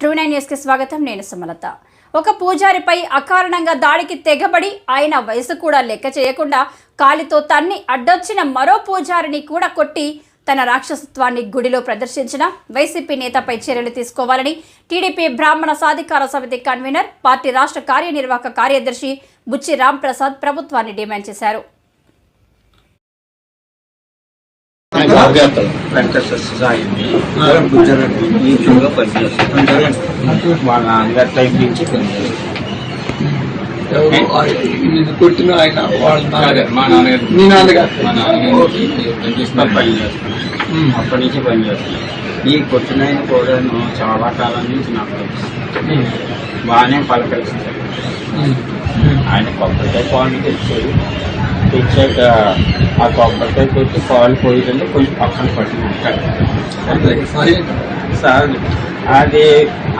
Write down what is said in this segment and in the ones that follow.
True nine న్యూస్కి స్వాగతం. నేను సుమలత. ఒక పూజారిపై అకారణంగా దాడికి తెగబడి ఆయన వయసు కూడా లెక్క చేయకుండా కాలితో తన్ని అడ్డొచ్చిన మరో పూజారిని కూడా కొట్టి తన రాక్షసత్వాన్ని గుడిలో ప్రదర్శించిన వైసీపీ నేతపై చర్యలు తీసుకోవాలని టీడీపీ బ్రాహ్మణ సాధికార సమితి కన్వీనర్ పార్టీ రాష్ట్ర కార్యనిర్వాహక కార్యదర్శి బుచ్చి రాంప్రసాద్ ప్రభుత్వాన్ని డిమాండ్ చేశారు. వాళ్ళ టైం నుంచి కొట్టిన ఆయన వాళ్ళ నాన్నగారు. మా నాన్నగారు నాన్నగారు అప్పటి నుంచి పనిచేస్తున్నాను ఈ కొట్టిన ఆయన కూడా చాలా కాలం నుంచి నాకు బాగానే పలకరిస్తారు ఆయన కొబ్బరికాయ పాలు తెచ్చారు తెచ్చాక ఆ కొబ్బరికాయ కొట్టి పాలు పోయిందంటే కొంచెం పక్కన పట్టి ఉంటాడు సార్ అది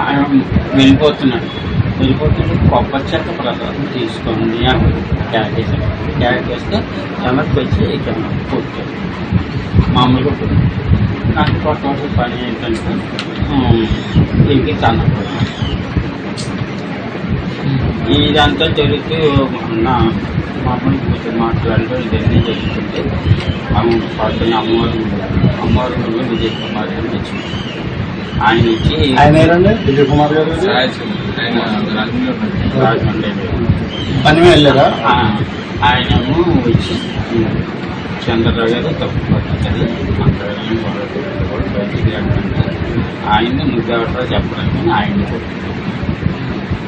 ఆయన వెళ్ళిపోతున్నాడు. వెళ్ళిపోతుంటే కొబ్బరి చెక్క ప్రసాదం తీసుకోండి అని క్యాక్ చేశాడు క్యాక్ చేస్తే వెనక్కి వచ్చి ఇక్కడ కొట్టాడు మామూలుగా నాకు కొట్టవలసిన పని ఏంటంటే ఇంటికి తన ఇదంతా జరుగుతూ మొన్న మామూలు కూర్చొని మాట్లాడుతూ ఇదన్నీ జరుగుతుంటే ఆమె పక్కన అమ్మవారు అమ్మవారు విజయ్ కుమార్ అని వచ్చింది ఆయన ఇచ్చి ఆయన ఎవరండి విజయ్ కుమార్ గారు. ఆయన. రాజమండ్రి పని వెళ్ళారా ఆయనేమో వచ్చి చంద్రరావు గారు తప్పు అంతగానే వాళ్ళు కూడా బయటికి ఆయన నువ్వెవరో చెప్పడానికి ఆయన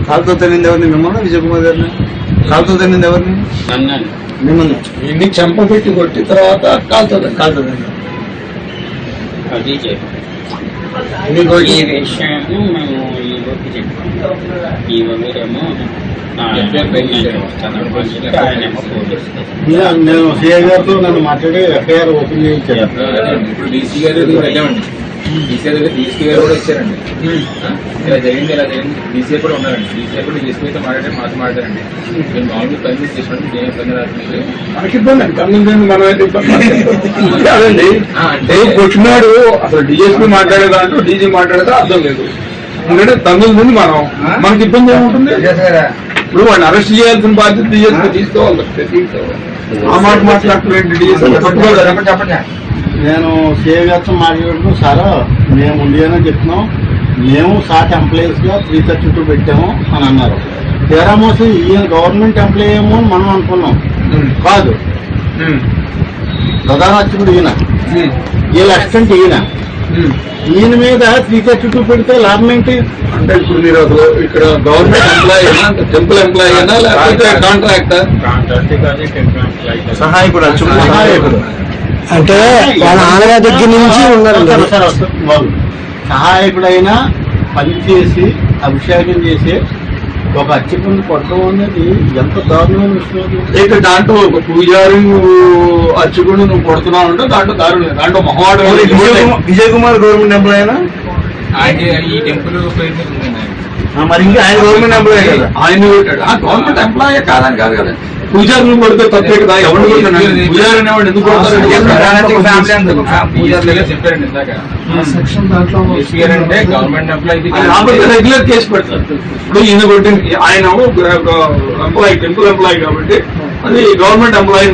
కాలుతో తన్నింది ఎవరిని మిమ్మల్ని? విజయ్ కుమార్ గారిని కాలుతో తన్నింది ఎవరిని మిమ్మల్ని. ఇన్ని చెంప పెట్టి కొట్టి తర్వాత కాలుతుంది కాలుతో తన్నింది అది చెప్పాను మీకు ఈ విషయం మేము ఈలోకి చెప్పాము. ఈ వగేరేమో ఆయనేమో పోలీసు నేను సిఐ గారితో నన్ను మాట్లాడి ఎఫ్ఐఆర్ ఓపెన్ చేయించాను. ఇప్పుడు డీసీ గారి వెళ్ళామండి. డీసీ గారి దగ్గర డీసీ గారు కూడా వచ్చారండి. ఆ, ఇలా జరిగింది ఇలా జరిగింది. కూడా ఉన్నారండి. కూడా మాట్లాడే మాతో మాట్లాడారండి నేను మామూలుగా పని చేసుకోండి నేను ఇబ్బంది రాదు మనకి ఇబ్బంది మనం అయితే ఇబ్బంది అంటే కొట్టినాడు? అసలు డిఎస్పీ మాట్లాడేదా అంటూ డీజీ మాట్లాడేదా అర్థం లేదు. ఎందుకంటే తమిళ ముందు మనం. మనకి ఇబ్బంది ఏముంటుంది? ఇప్పుడు వాడిని అరెస్ట్ చేయాల్సిన బాధ్యత డిఎస్పీ తీసుకోవాలి. ఆ మాట మాట్లాడుతున్నారు డిఎస్పీ పట్టుకోలేదు నేను గారితో మాట్లాడుతూ సార్. మేము ఉండియనే చెప్తున్నాం. మేము సాట్ ఎంప్లాయీస్గా త్రీ చుట్టూ పెట్టాము అని అన్నారు. తీరా మోసం ఈయన గవర్నమెంట్ ఎంప్లాయీ ఏమో అని మనం అనుకున్నాం. కాదు. ప్రధాన అర్చకుడు ఈయన. వీళ్ళ అసిస్టెంట్ ఈయన. ఈయన మీద త్రీ చుట్టూ పెడితే లాభం ఏంటి? అంటే ఇప్పుడు మీరు అసలు ఇక్కడ గవర్నమెంట్ ఎంప్లాయీ టెంపుల్ ఎంప్లాయీ అయినా లేకపోతే కాంట్రాక్టర్ సహాయకుడు. సహాయకుడు. అంటే వాళ్ళ నాన్నగారి దగ్గర నుంచి. బాగుంది. సహాయకుడైన పని చేసి అభిషేకం చేసి ఒక అర్చకుని కొట్టడం అనేది ఎంత దారుణమైన విషయం. ఇక దాంట్లో ఒక పూజారి నువ్వు అర్చకుడు నువ్వు కొడుతున్నావు అంటే దాంట్లో దారుణం దాంట్లో మొహవాడు విజయ్ కుమార్ గవర్నమెంట్ ఎంప్లాయ్ అయినా ఆయన ఈ టెంపుల్. మరి ఇంకా ఆయన గవర్నమెంట్ ఎంప్లాయ్ కదా ఆయన పెట్టాడు ఆ గవర్నమెంట్ ఎంప్లాయీ కాదని కాదు కదా పూజారి నువ్వు కొడితే తప్పే కదా. ఎవరు పూజారి అనేవాడు ఎందుకు చెప్పారండి అంటే గవర్నమెంట్ ఎంప్లాయీ రెగ్యులర్ కేసు పెడతారు. ఇప్పుడు ఈయన కొట్టింది ఆయన ఎంప్లాయీ టెంపుల్ ఎంప్లాయీ కాబట్టి అది గవర్నమెంట్ ఎంప్లాయీ